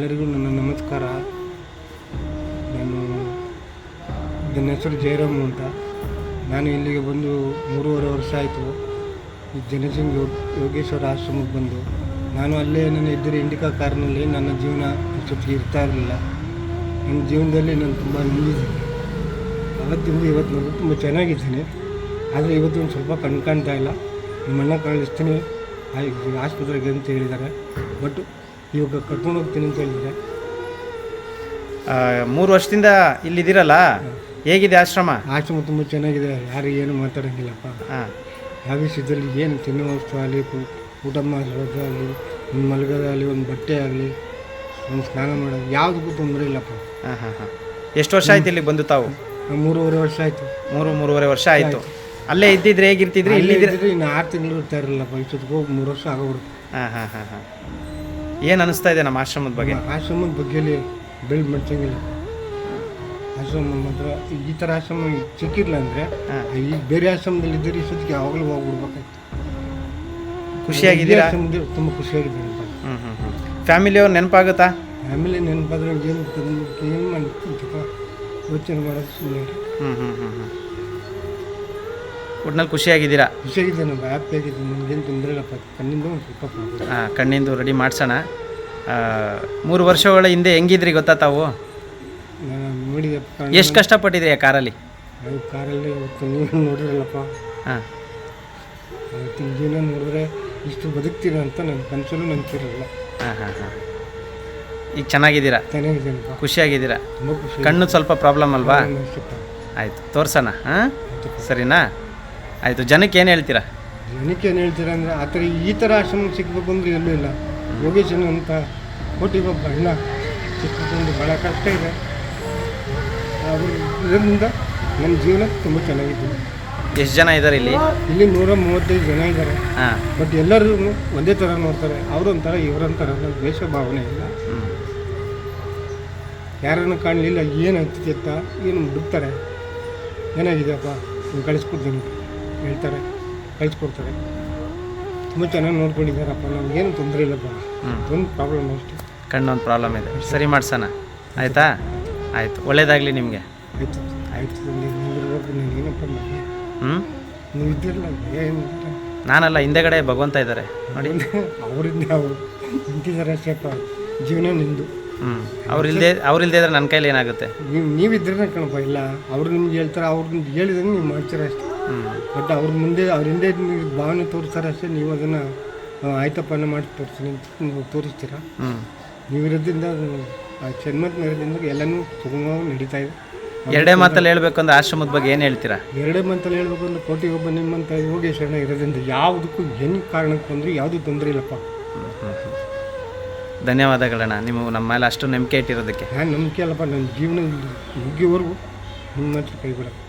ಎಲ್ಲರಿಗೂ ನನ್ನ ನಮಸ್ಕಾರ. ನಾನು ನನ್ನ ಹೆಸರು ಜಯರಾಮು ಅಂತ. ನಾನು ಇಲ್ಲಿಗೆ ಬಂದು ಮೂರುವರೆ ವರ್ಷ ಆಯಿತು. ಈ ಜನಸಿಂಗ್ ಯೋಗ ಯೋಗೇಶ್ವರ ಆಶ್ರಮಕ್ಕೆ ಬಂದು. ನಾನು ಅಲ್ಲೇ ನನ್ನ ಇದ್ದರೆ ಇಂಡಿಕಾ ಕಾರ್ನಲ್ಲಿ ನನ್ನ ಜೀವನ ಅಷ್ಟೊತ್ತಿಗೆ ಇರ್ತಾ ಇರಲಿಲ್ಲ. ನನ್ನ ಜೀವನದಲ್ಲಿ ನಾನು ತುಂಬ ನಿಲ್ಲಿದ್ದೀನಿ ಅವತ್ತಿಂದ ಇವತ್ತಿನವರೆಗೂ ತುಂಬ ಚೆನ್ನಾಗಿದ್ದೀನಿ. ಆದರೆ ಇವತ್ತು ಒಂದು ಸ್ವಲ್ಪ ಕಣ್ಕಾಣ್ತಾ ಇಲ್ಲ. ನಿಮ್ಮಣ್ಣ ಕಳಿಸ್ತೀನಿ ಆಸ್ಪತ್ರೆಗೆ ಅಂತ ಹೇಳಿದ್ದಾರೆ. ಬಟ್ ಇವಾಗ ಕರ್ಕೊಂಡು ಹೋಗ್ತೀನಿ ಅಂತ ಹೇಳಿದ್ರೆ? ಮೂರು ವರ್ಷದಿಂದ ಇಲ್ಲಿದ್ದೀರಲ್ಲ? ಹೇಗಿದೆ ಆಶ್ರಮ? ಆಶ್ರಮ ತುಂಬ ಚೆನ್ನಾಗಿದೆ ಯಾರು ಏನು ಮಾತಾಡೋಂಗಿಲ್ಲಪ್ಪ. ಹಾಂ. ವಿಷಯದಲ್ಲಿ ಏನು ತಿನ್ನೋ ವಸ್ತು ಆಗಲಿ ಊಟ ಮಾಡೋದು ಆಗಲಿ ಒಂದು ಮಲಗೋದಾಗಲಿ ಒಂದು ಬಟ್ಟೆ ಆಗಲಿ ಒಂದು ಸ್ನಾನ ಮಾಡೋದು ಯಾವುದಕ್ಕೂ ತೊಂದರೆ ಇಲ್ಲಪ್ಪ. ಹಾಂ ಹಾಂ ಹಾಂ. ಎಷ್ಟು ವರ್ಷ ಆಯ್ತು ಇಲ್ಲಿ ಬಂದು ತಾವು? ಮೂರುವರೆ ವರ್ಷ ಆಯಿತು. ಮೂರು ಮೂರುವರೆ ವರ್ಷ ಆಯಿತು. ಅಲ್ಲೇ ಇದ್ದಿದ್ರೆ ಹೇಗಿರ್ತಿದ್ರಿ? ಇಲ್ಲಿ ಇನ್ನು ಆರು ತಿಂಗಳು ಇರ್ತಾ ಇರಲಿಲ್ಲಪ್ಪ ಇಷ್ಟೊತ್ತಿಗೆ ಹೋಗಿ ಮೂರು ವರ್ಷ ಆಗೋಗ್ಬಿಡುತ್ತೆ. ಹಾಂ ಹಾಂ ಹಾಂ ಹಾಂ. ಏನು ಅನಿಸ್ತಾ ಇದೆ ನಮ್ಮ ಆಶ್ರಮದ ಬಗ್ಗೆ? ಆಶ್ರಮದ ಬಗ್ಗೆ ಬಿಲ್ಡ್ ಮಾಡ್ಸಂಗಿಲ್ಲ ಆಶ್ರಮ ಮಾತ್ರ ಈ ಥರ ಆಶ್ರಮ ಸಿಕ್ಕಿರಲಿಲ್ಲ ಅಂದರೆ ಈಗ ಈ ಬೇರೆ ಆಶ್ರಮದಲ್ಲಿ ಇದ್ದರೆ ಇಷ್ಟೊತ್ತಿಗೆ ಯಾವಾಗಲೂ ಹೋಗ್ಬಿಡ್ಬೇಕಾಯ್ತು. ಖುಷಿಯಾಗಿದೆ ಆಶ್ರಮದಲ್ಲಿ ತುಂಬ ಖುಷಿಯಾಗಿದೆ ಹ್ಞೂ ಹ್ಞೂ ಹ್ಞೂ ಫ್ಯಾಮಿಲಿಯವ್ರು ನೆನಪಾಗುತ್ತಾ? ಫ್ಯಾಮಿಲಿ ನೆನಪಾದ್ರೆ ಏನು ಏನು ಮಾಡಿ ಯೋಚನೆ ಮಾಡೋದು ಸುಮ್ಮನೆ ಹ್ಞೂ ಹ್ಞೂ ಹ್ಞೂ ಹ್ಞೂ ಒಟ್ನಲ್ಲಿ ಖುಷಿಯಾಗಿದ್ದೀರಾ? ಖುಷಿಯಾಗಿದ್ದೇನಪ್ಪ ಹ್ಯಾಪಿ ಆಗಿದ್ದೀನಿ ನನಗೇನು ತೊಂದರೆ ಕಣ್ಣಿಂದ ಒಂದು ಸ್ವಲ್ಪ ಪ್ರಾಬ್ಲಮ್ ಹಾಂ ಕಣ್ಣಿಂದು ರೆಡಿ ಮಾಡಿಸೋಣ. ಮೂರು ವರ್ಷಗಳ ಹಿಂದೆ ಹೆಂಗಿದ್ರಿ ಗೊತ್ತಾ ತಾವು? ನಾನು ಎಷ್ಟು ಕಷ್ಟಪಟ್ಟಿದ್ರಿ ಆ ಕಾರಲ್ಲಿ? ನಾವು ಕಾರಲ್ಲಿ ಇವತ್ತು ನೀವು ನೋಡಿರಲ್ಲಪ್ಪ. ಹಾಂ. ಜೀವನ ನೋಡಿದ್ರೆ ಇಷ್ಟು ಬದುಕ್ತೀರ ಅಂತ ನನ್ನ ಕನಸಲ್ಲೂ ನೆನಪಿರಲ್ಲ. ಹಾಂ ಹಾಂ ಹಾಂ. ಈಗ ಚೆನ್ನಾಗಿದ್ದೀರಾ? ಚೆನ್ನಾಗಿದ್ದೇನಪ್ಪ ಖುಷಿಯಾಗಿದ್ದೀರಾ? ತುಂಬ ಖುಷಿ. ಕಣ್ಣು ಸ್ವಲ್ಪ ಪ್ರಾಬ್ಲಮ್ ಅಲ್ವಾ? ಆಯಿತು ತೋರ್ಸೋಣ ಹಾಂ? ಸರಿನಾ? ಆಯಿತು ಜನಕ್ಕೆ ಏನು ಹೇಳ್ತೀರಾ? ಜನಕ್ಕೆ ಏನು ಹೇಳ್ತೀರಾ ಅಂದರೆ ಆ ಥರ ಈ ಥರ ಆಶ್ರಮ ಸಿಗ್ಬೇಕು ಅಂದ್ರೆ ಎಲ್ಲೂ ಇಲ್ಲ. ಯೋಗೇಶನ್ ಅಂತ ಕೋಟಿಗೊಬ್ಬ ಅಣ್ಣ ಸಿಕ್ಕಿಕೊಂಡು ಭಾಳ ಕಷ್ಟ ಇದೆ. ಇದರಿಂದ ನಮ್ಮ ಜೀವನ ತುಂಬ ಚೆನ್ನಾಗಿದೆ ಎಷ್ಟು ಜನ ಇದ್ದಾರೆ ಇಲ್ಲಿ? ಇಲ್ಲಿ ನೂರ ಮೂವತ್ತೈದು ಜನ ಇದ್ದಾರೆ ಹಾಂ. ಬಟ್ ಎಲ್ಲರೂ ಒಂದೇ ಥರ ನೋಡ್ತಾರೆ. ಅವರೊಂಥರ ಇವರೊಂಥರ ದ್ವೇಷ ಭಾವನೆ ಇಲ್ಲ. ಯಾರನ್ನು ಕಾಣಲಿಲ್ಲ ಏನು ಅಂತ ಏನು ಮುಡುಕ್ತಾರೆ ಏನಾಗಿದೆಯಪ್ಪ? ನೀವು ಕಳಿಸ್ಕೊಡ್ತೀನಿ. ಹೇಳ್ತಾರೆ ಕಳಿಸ್ಕೊಡ್ತಾರೆ. ತುಂಬ ಚೆನ್ನಾಗಿ ನೋಡ್ಕೊಂಡಿದ್ದಾರಪ್ಪ ನಮಗೇನು ತೊಂದರೆ ಇಲ್ಲಪ್ಪ ಹ್ಞೂ ಒಂದು ಪ್ರಾಬ್ಲಮ್ ಅಷ್ಟೇ. ಕಣ್ಣೊಂದು ಪ್ರಾಬ್ಲಮ್ ಇದೆ. ಸರಿ ಮಾಡ್ಸೋಣ. ಆಯಿತಾ? ಆಯಿತು. ಒಳ್ಳೇದಾಗಲಿ ನಿಮಗೆ. ಆಯ್ತು ಆಯಿತು ನನಗೇನಪ್ಪ ಹ್ಞೂ ನೀವು ಇದ್ದಿರಲ್ಲ ಏನು ನಾನಲ್ಲ ಹಿಂದೆಗಡೆ ಭಗವಂತ ಇದ್ದಾರೆ. ನೋಡಿ. ಅವರಿಂದ ಅವರು ನಿಂತಿದ್ದಾರೆ ಅಷ್ಟೇಪ್ಪ ಜೀವನ ನಿಂದು. ಹ್ಞೂ ಅವ್ರಿಲ್ದೇ ಅವ್ರಿಲ್ದೇ ಇದ್ರೆ ನನ್ನ ಕೈಲಿ ಏನಾಗುತ್ತೆ? ನೀವು ನೀವಿದ್ರೆ ಕಣಪ್ಪ ಇಲ್ಲ. ಅವ್ರು ನಿಮ್ಗೆ ಹೇಳ್ತಾರೆ ಅವ್ರು ನಿಮ್ಗೆ ಹೇಳಿದ್ರೆ ನೀವು ಮಾಡ್ತೀರ ಅಷ್ಟೇ. ಬಟ್ ಅವ್ರ ಮುಂದೆ ಅವ್ರ ಹಿಂದೆ ನೀವು ಭಾವನೆ ತೋರಿಸ್ತಾರೆ ಅಷ್ಟೇ ನೀವು ಅದನ್ನು ಆಯ್ತಪ್ಪ ಅನ್ನೋ ಮಾಡಿ ತೋರಿಸ್ತೀನಿ ನೀವು ತೋರಿಸ್ತೀರಾ? ನೀವಿರೋದ್ರಿಂದ ಜನ್ಮದ ಮೇರದಿಂದ ಎಲ್ಲನೂ ಸುಗಮವಾಗಿ ನಡೀತಾ ಇದೆ. ಎರಡೇ ಮಾತಲ್ಲಿ ಹೇಳ್ಬೇಕು ಅಂದ್ರೆ ಆಶ್ರಮದ ಬಗ್ಗೆ ಏನು ಹೇಳ್ತೀರಾ? ಎರಡೇ ಮಾತಲ್ಲಿ ಹೇಳ್ಬೇಕು ಅಂದ್ರೆ ಕೋಟಿ ಒಬ್ಬ ನಿಮ್ಮಂತ ಶರಣ ಇರೋದ್ರಿಂದ ಯಾವುದಕ್ಕೂ ಏನು ಕಾರಣಕ್ಕೆ ಬಂದರೂ ಯಾವುದೂ ತೊಂದರೆ ಇಲ್ಲಪ್ಪ. ಧನ್ಯವಾದಗಳಣ್ಣ ನೀವು ನಮ್ಮ ಮೇಲೆ ಅಷ್ಟು ನಂಬಿಕೆ ಇಟ್ಟಿರೋದಕ್ಕೆ. ನಾನು ನಂಬಿಕೆ ಅಲ್ಲಪ್ಪ ನನ್ನ ಜೀವನ ಮುಗಿಯೋವರೆಗೂ ನಿಮ್ಮ ಹತ್ರ ಕೈ ಬಿಡಪ್ಪ